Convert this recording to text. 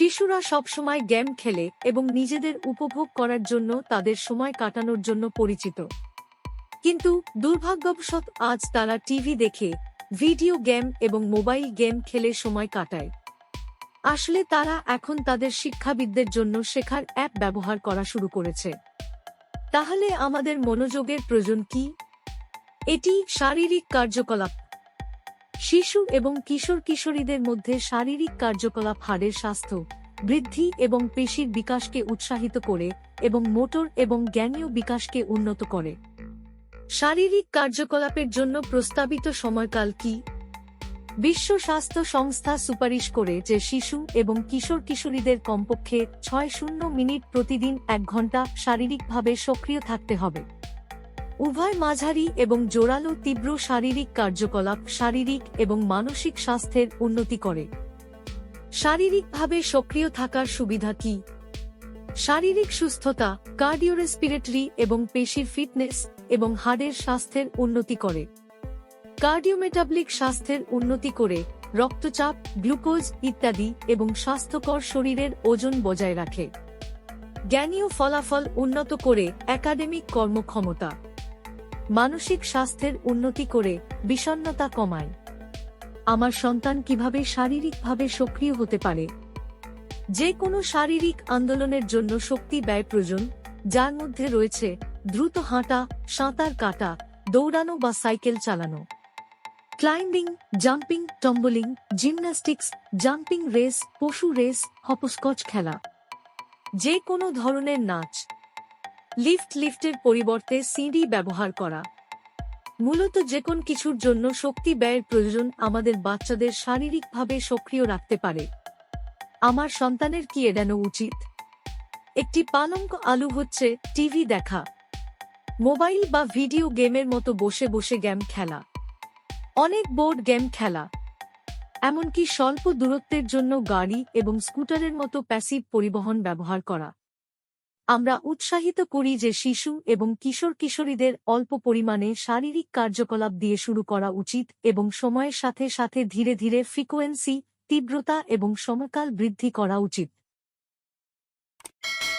শিশুরা সবসময় গেম খেলে এবং নিজেদের উপভোগ করার জন্য তাদের সময় কাটানোর জন্য পরিচিত। কিন্তু দুর্ভাগ্যবশত আজ তারা টিভি দেখে ভিডিও গেম এবং মোবাইল গেম খেলে সময় কাটায়। আসলে তারা এখন তাদের শিক্ষাবিদদের জন্য শেখার অ্যাপ ব্যবহার করা শুরু করেছে। তাহলে আমাদের মনোযোগের প্রয়োজন কি? এটি শারীরিক কার্যকলাপ। শিশু এবং কিশোর কিশোরীদের মধ্যে শারীরিক কার্যকলাপ হাড়ের স্বাস্থ্য বৃদ্ধি এবং পেশির বিকাশকে উৎসাহিত করে এবং মোটর এবং জ্ঞানীয় বিকাশকে উন্নত করে। শারীরিক কার্যকলাপের জন্য প্রস্তাবিত সময়কাল কি? বিশ্ব স্বাস্থ্য সংস্থা সুপারিশ করে যে শিশু এবং কিশোর কিশোরীদের কমপক্ষে ছয় শূন্য মিনিট প্রতিদিন এক ঘণ্টা শারীরিকভাবে সক্রিয় থাকতে হবে। উভয় মাঝারি এবং জোরালো তীব্র শারীরিক কার্যকলাপ শারীরিক এবং মানসিক স্বাস্থ্যের উন্নতি করে। শারীরিকভাবে সক্রিয় থাকার সুবিধা কি? শারীরিক সুস্থতা, কার্ডিওরেসপিরেটরি এবং পেশির ফিটনেস এবং হাড়ের স্বাস্থ্যের উন্নতি করে। কার্ডিওমেটাবলিক স্বাস্থ্যের উন্নতি করে রক্তচাপ, গ্লুকোজ ইত্যাদি এবং স্বাস্থ্যকর শরীরের ওজন বজায় রাখে। জ্ঞানীয় ফলাফল উন্নত করে একাডেমিক কর্মক্ষমতা। মানসিক স্বাস্থ্যের উন্নতি করে বিষণ্নতা কমায়। আমার সন্তান কীভাবে শারীরিকভাবে সক্রিয় হতে পারে? যে কোনো শারীরিক আন্দোলনের জন্য শক্তি ব্যয় প্রয়োজন, যার মধ্যে রয়েছে দ্রুত হাঁটা, সাঁতার কাটা, দৌড়ানো বা সাইকেল চালানো। Climbing, jumping tumbling gymnastics, jumping race, পশু রেস, হপস্কচ খেলা। যে কোনো ধরনের নাচ। লিফট লিফটের পরিবর্তে সিঁড়ি ব্যবহার করা। মূলত যে কোন কিছুর জন্য শক্তি ব্যয়ের প্রয়োজন আমাদের বাচ্চাদের শারীরিকভাবে সক্রিয় রাখতে পারে। আমার সন্তানের কি এড়ানো উচিত? একটি পালঙ্ক আলু হচ্ছে টিভি দেখা। মোবাইল বা ভিডিও গেমের মতো বসে বসে গেম খেলা। অনেক বোর্ড গেম খেলা। এমনকি স্বল্প দূরত্বের জন্য গাড়ি এবং স্কুটারের মতো প্যাসিভ পরিবহন ব্যবহার করা। আমরা উৎসাহিত করি যে শিশু এবং কিশোর কিশোরীদের অল্প পরিমাণে শারীরিক কার্যকলাপ দিয়ে শুরু করা উচিত এবং সময়ের সাথে সাথে ধীরে ধীরে ফ্রিকোয়েন্সি, তীব্রতা এবং সমকাল বৃদ্ধি করা উচিত।